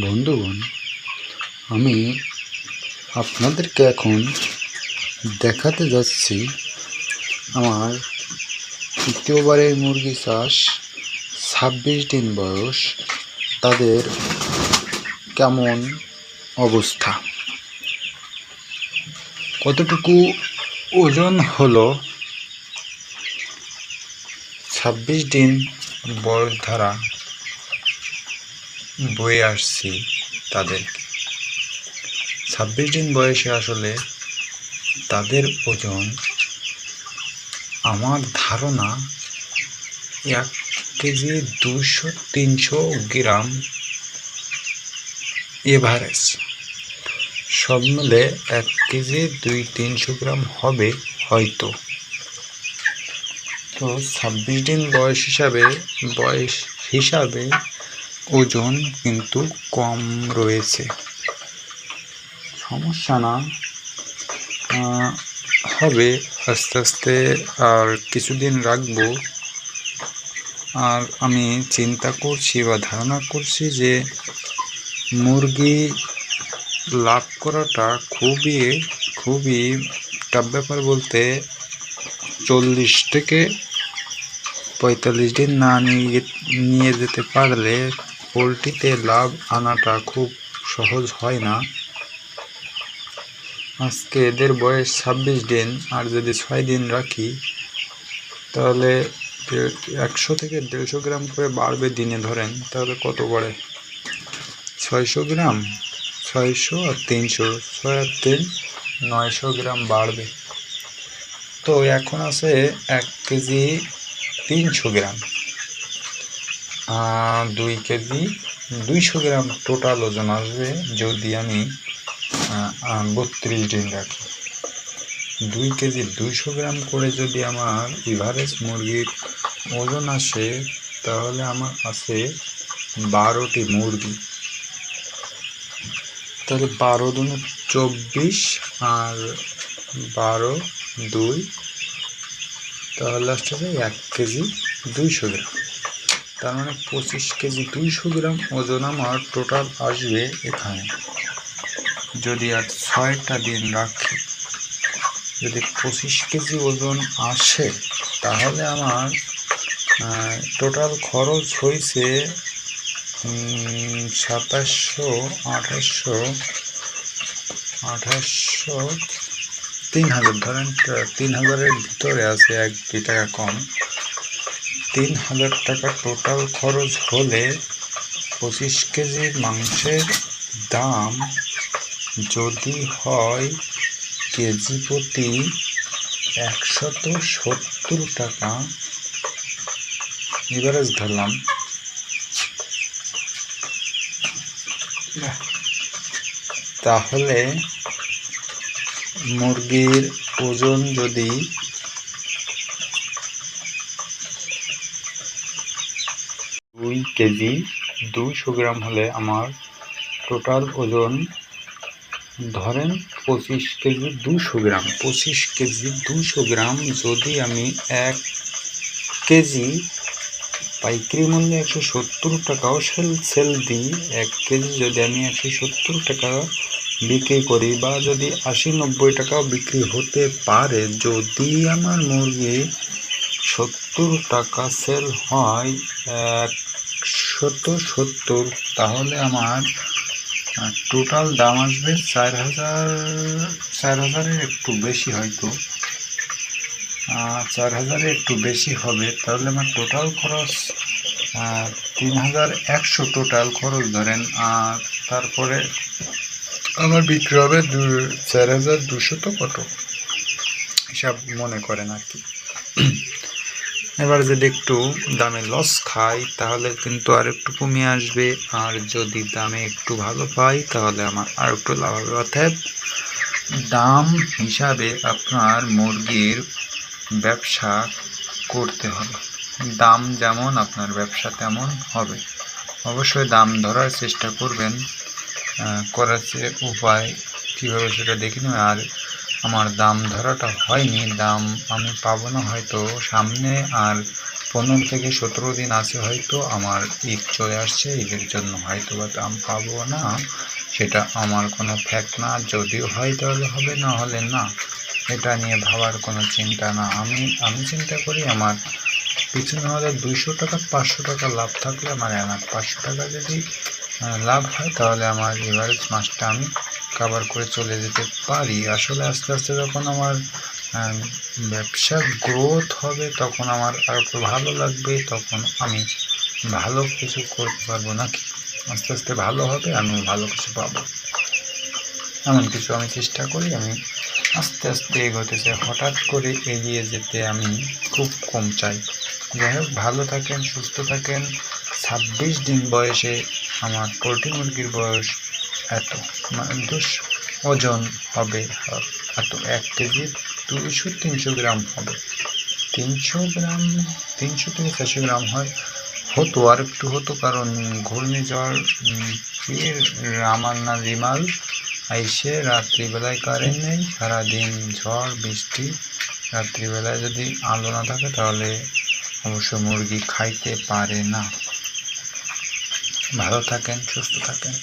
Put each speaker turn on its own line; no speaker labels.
বন্ধুগণ, আমি আপনাদেরকে এখন দেখাতে যাচ্ছি আমার তৃতীয়বারের মুরগি চাষ, ছাব্বিশ দিন বয়স, তাদের কেমন অবস্থা? কতটুকু ওজন হলো? ছাব্বিশ দিন বয়স ধারা বয়ে আসছি তাদেরকে। ছাব্বিশ দিন বয়সে আসলে তাদের ওজন আমার ধারণা এক কেজি দুশো তিনশো গ্রাম এভারেজ। সব মিলে এক কেজি দুই তিনশো গ্রাম হবে হয়তো। তো ছাব্বিশ দিন বয়স হিসাবে বয়স হিসাবে ওজন কিন্তু কম রয়েছে। সমস্যা না। হবে, আস্তে আস্তে আর কিছুদিন রাখব। আর আমি চিন্তা করছি বা ধারণা করছি যে মুরগি লাভ করাটা খুবই খুবই টাফ ব্যাপার বলতে চল্লিশ থেকে পঁয়তাল্লিশ দিন না নিয়ে নিয়ে যেতে পারলে পোলট্রিতে লাভ আনাটা খুব সহজ হয় না। আজকে এদের বয়স ছাব্বিশ দিন, আর যদি ছয় দিন রাখি, তাহলে একশো থেকে দেড়শো গ্রাম করে বাড়বে দিনে ধরেন, তাহলে কত বাড়ে? ছয়শো গ্রাম, ছয়শো আর তিনশো, ছয় আর তিন, নয়শো গ্রাম বাড়বে। তো এখন আছে এক কেজি তিনশো গ্রাম। দুই কেজি, দুইশো গ্রাম টোটাল ওজন আসবে যদি আমি বত্রিশ দিন রাখি। দুই কেজি দুইশো গ্রাম করে যদি আমার এভারেজ মুরগির ওজন আসে, তাহলে আমার আছে বারোটি মুরগি। তাহলে বারো দুনে চব্বিশ আর বারো দুই, তাহলে আসছে এক কেজি দুইশো গ্রাম। তার মানে পঁচিশ কেজি দুইশো গ্রাম ওজন আমার টোটাল আসবে এখানে। যদি আর ছয়টা দিন রাখি, যদি পঁচিশ কেজি ওজন আসে, তাহলে আমার টোটাল খরচ হয়েছে সাতাশশো, আঠাশশো আঠাশশো তিন হাজার। ধরেন, তিন হাজারের ভিতরে আছে এক দুই টাকা কম। তিন হাজার টাকা টোটাল খরচ হলে পঁচিশ কেজি মাংসের দাম যদি হয় কেজি প্রতি একশত সত্তর টাকা। এভারেজ ধরলাম। তাহলে মুরগির ওজন যদি দুই কেজি দুইশো গ্রাম হলে আমার টোটাল ওজন ধরেন পঁচিশ কেজি দুশো গ্রাম। পঁচিশ কেজি দুশো গ্রাম যদি আমি এক কেজি পাইকারি মূল্যে একশো সত্তর টাকাও সেল সেল দিই, এক কেজি যদি আমি একশো সত্তর টাকা বিক্রি করি বা যদি আশি নব্বই টাকাও বিক্রি হতে পারে, যদি আমার মুরগি সত্তর টাকা সেল হয় একশত সত্তর সত্তর, তাহলে আমার টোটাল দাম আসবে চার হাজার, চার হাজারের একটু বেশি হয়তো। চার হাজারের একটু বেশি হবে, তাহলে আমার টোটাল খরচ তিন হাজার একশো টোটাল খরচ ধরেন, আর তারপরে আমার বিক্রি হবে দু, চার হাজার দুশো তো কত? হিসাব মনে করেন আর কি। এবার যদি একটু দামে লস খাই, তাহলে কিন্তু আর একটু কমে আসবে। আর যদি দামে একটু ভালো পাই, তাহলে আমার আর একটু লাভ হবে। অর্থাৎ দাম হিসাবে আপনার মুরগির ব্যবসা করতে হবে। দাম যেমন, আপনার ব্যবসা তেমন হবে। অবশ্যই দাম ধরার চেষ্টা করবেন করার উপায় কীভাবে সেটা দেখে নেবেন। আর আমার দাম ধরাটা হয়নি, দাম আমি পাবো না হয়তো। সামনে আর পনেরো থেকে সতেরো দিন আছে হয়তো আমার ঈদ চলে আসছে, ঈদের জন্য হয়তো বা দাম পাবো না। সেটা আমার কোনো ফ্যাক্ট না, যদিও হয় তাহলে হবে, না হলে না। এটা নিয়ে ভাবার কোনো চিন্তা না। আমি আমি চিন্তা করি আমার পিছনে হলে দুইশো টাকা, পাঁচশো টাকা লাভ থাকলে আমার এনার পাঁচশো টাকা যদি লাভ হয় তাহলে আমার এভারেজ মাসটা আমি কাভার করে চলে যেতে পারি। আসলে আস্তে আস্তে যখন আমার ব্যবসা গ্রোথ হবে, তখন আমার আর ভালো লাগবে, তখন আমি ভালো কিছু করতে পারব নাকি? আস্তে আস্তে ভালো হবে, আমি ভালো কিছু পাবো। এমন কিছু আমি চেষ্টা করি, আমি আস্তে আস্তে এগোতে চাই হঠাৎ করে এগিয়ে যেতে আমি খুব কম চাই। যাই হোক, ভালো থাকেন, সুস্থ থাকেন। ছাব্বিশ দিন বয়সে আমার পোলট্রি মুরগির বয়স এত মানে দুশ ওজন হবে, এত এক কেজি দুশো তিনশো গ্রাম হবে। তিনশো গ্রাম, তিনশো থেকে চারশো গ্রাম হয়। হতো আর একটু হতো কারণ ঘূর্ণিঝড় কি রিমাল আইসে রাত্রিবেলায় কারেন্ট নেই। সারাদিন ঝড়, বৃষ্টি, রাত্রিবেলায় যদি আলো না থাকে তাহলে অবশ্য মুরগি খাইতে পারে না। ভালো থাকেন, সুস্থ থাকেন।